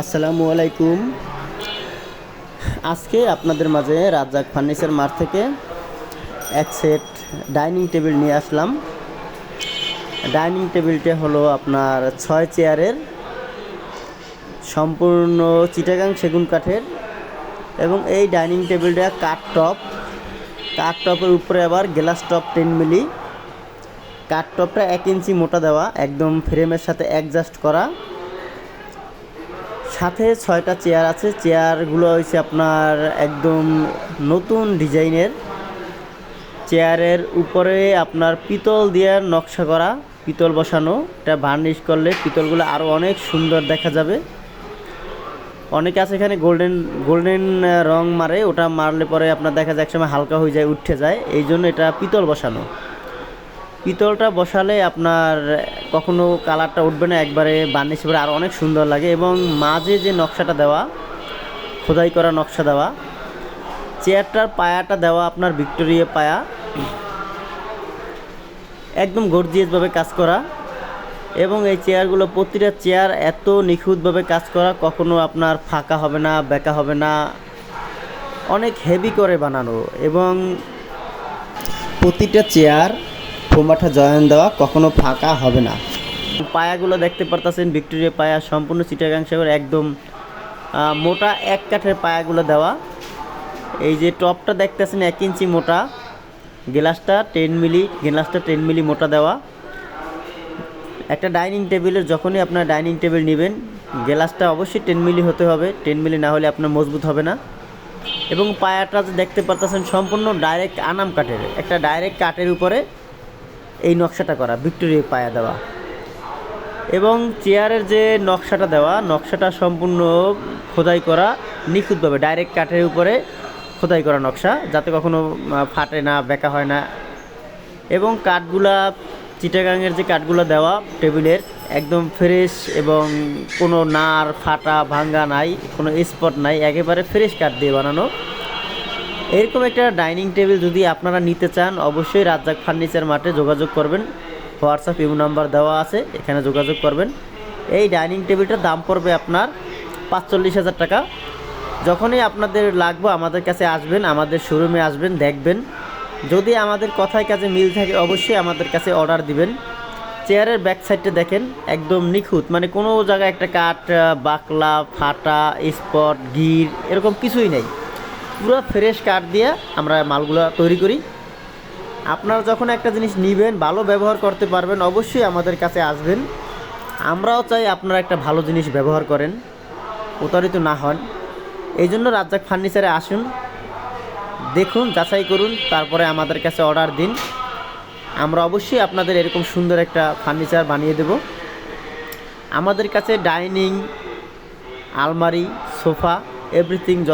আসসালামু আলাইকুম। আজকে আপনাদের মাঝে রাজ্জাক ফার্নিচার মার্ট থেকে এক সেট ডাইনিং টেবিল নিয়ে আসলাম। ডাইনিং টেবিলটা হলো আপনার ছয় চেয়ারের, সম্পূর্ণ চিটাগাং সেগুন কাঠের এবং এই ডাইনিং টেবিলটা কাঠ টপ। কাঠ টপের উপরে আবার গ্লাস টপ টেন মিলি। কাঠ টপটা এক ইঞ্চি মোটা দেওয়া, একদম ফ্রেমের সাথে অ্যাডজাস্ট করা। সাথে ছয়টা চেয়ার আছে। চেয়ারগুলো হয়েছে আপনার একদম নতুন ডিজাইনের। চেয়ারের উপরে আপনার পিতল দিয়ে নকশা করা, পিতল বসানো। এটা ভার্নিশ করলে পিতলগুলো আরও অনেক সুন্দর দেখা যাবে। অনেকে আছে এখানে গোল্ডেন গোল্ডেন রং মারে। ওটা মারলে পরে আপনার দেখা যায় একসময় হালকা হয়ে যায়, উঠে যায়। এই জন্য এটা পিতল বসানো। পিতলটা বসালে আপনার, কখনো কালারটা উঠবে না, একবারে বার্নিশ করে আরও অনেক সুন্দর লাগে। এবং মাঝে যে নকশাটা দেওয়া, খোদাই করা নকশা দেওয়া, চেয়ারটার পায়াটা দেওয়া, আপনার ভিক্টোরিয়া পায়া, একদম গর্জিয়াসভাবে কাজ করা। এবং এই চেয়ারগুলো, প্রতিটা চেয়ার এত নিখুঁতভাবে কাজ করা, কখনো আপনার ফাঁকা হবে না, বেঁকা হবে না। অনেক হেভি করে বানানো। এবং প্রতিটা চেয়ার ফোমাঠা জয়েন দেওয়া কখনো ফাঁকা হবে না। পায়াগুলো দেখতে পারতেছেন, ভিক্টোরিয়া পায়া, সম্পূর্ণ চিটাগাং সাগর একদম মোটা এক কাঠের পায়াগুলো দেওয়া। এই যে টপটা দেখতেছেন, এক ইঞ্চি মোটা। গ্লাসটা টেন মিলি, গ্লাসটা টেন মিলি মোটা দেওয়া। একটা ডাইনিং টেবিলের যখনই আপনার ডাইনিং টেবিল নেবেন, গ্লাসটা অবশ্যই টেন মিলি হতে হবে। টেন মিলি না হলে আপনার মজবুত হবে না। এবং পায়াটা দেখতে পারতেছেন, সম্পূর্ণ ডাইরেক্ট আনাম কাঠের। একটা ডাইরেক্ট কাঠের উপরে এই নকশাটা করা, ভিক্টোরিয়া পায়া দেওয়া। এবং চেয়ারের যে নকশাটা দেওয়া, নকশাটা সম্পূর্ণ খোদাই করা, নিখুঁতভাবে ডাইরেক্ট কাঠের উপরে খোদাই করা নকশা, যাতে কখনো ফাটে না, বেঁকা হয় না। এবং কাঠগুলা চিটাগাংয়ের যে কাঠগুলো দেওয়া, টেবিলের একদম ফ্রেশ এবং কোনো নার, ফাটা, ভাঙ্গা নাই, কোনো স্পট নাই, একেবারে ফ্রেশ কাঠ দিয়ে বানানো। এরকম একটা ডাইনিং টেবিল যদি আপনারা নিতে চান, অবশ্যই রাজ্জাক ফার্নিচার মাঠে যোগাযোগ করবেন। হোয়াটসঅ্যাপ ইউ নাম্বার দেওয়া আছে, এখানে যোগাযোগ করবেন। এই ডাইনিং টেবিলটার দাম পড়বে আপনার পাঁচচল্লিশ হাজার টাকা। যখনই আপনাদের লাগবে, আমাদের কাছে আসবেন, আমাদের শোরুমে আসবেন, দেখবেন। যদি আমাদের কথায় কাজে মিল থাকে, অবশ্যই আমাদের কাছে অর্ডার দিবেন। চেয়ারের ব্যাক সাইডটা দেখেন, একদম নিখুঁত। মানে কোনো জায়গায় একটা কাঠ, বাকলা, ফাটা, স্পট, গির, এরকম কিছুই নেই। পুরো ফ্রেশ কাঠ দিয়ে আমরা মালগুলো তৈরি করি। আপনারা যখন একটা জিনিস নেবেন, ভালো ব্যবহার করতে পারবেন, অবশ্যই আমাদের কাছে আসবেন। আমরাও চাই আপনারা একটা ভালো জিনিস ব্যবহার করেন, প্রতারিত না হন। এই জন্য রাজ্জাক ফার্নিচারে আসুন, দেখুন, যাচাই করুন, তারপরে আমাদের কাছে অর্ডার দিন। আমরা অবশ্যই আপনাদের এরকম সুন্দর একটা ফার্নিচার বানিয়ে দেব। আমাদের কাছে ডাইনিং আলমারি, সোফা এভরিথিং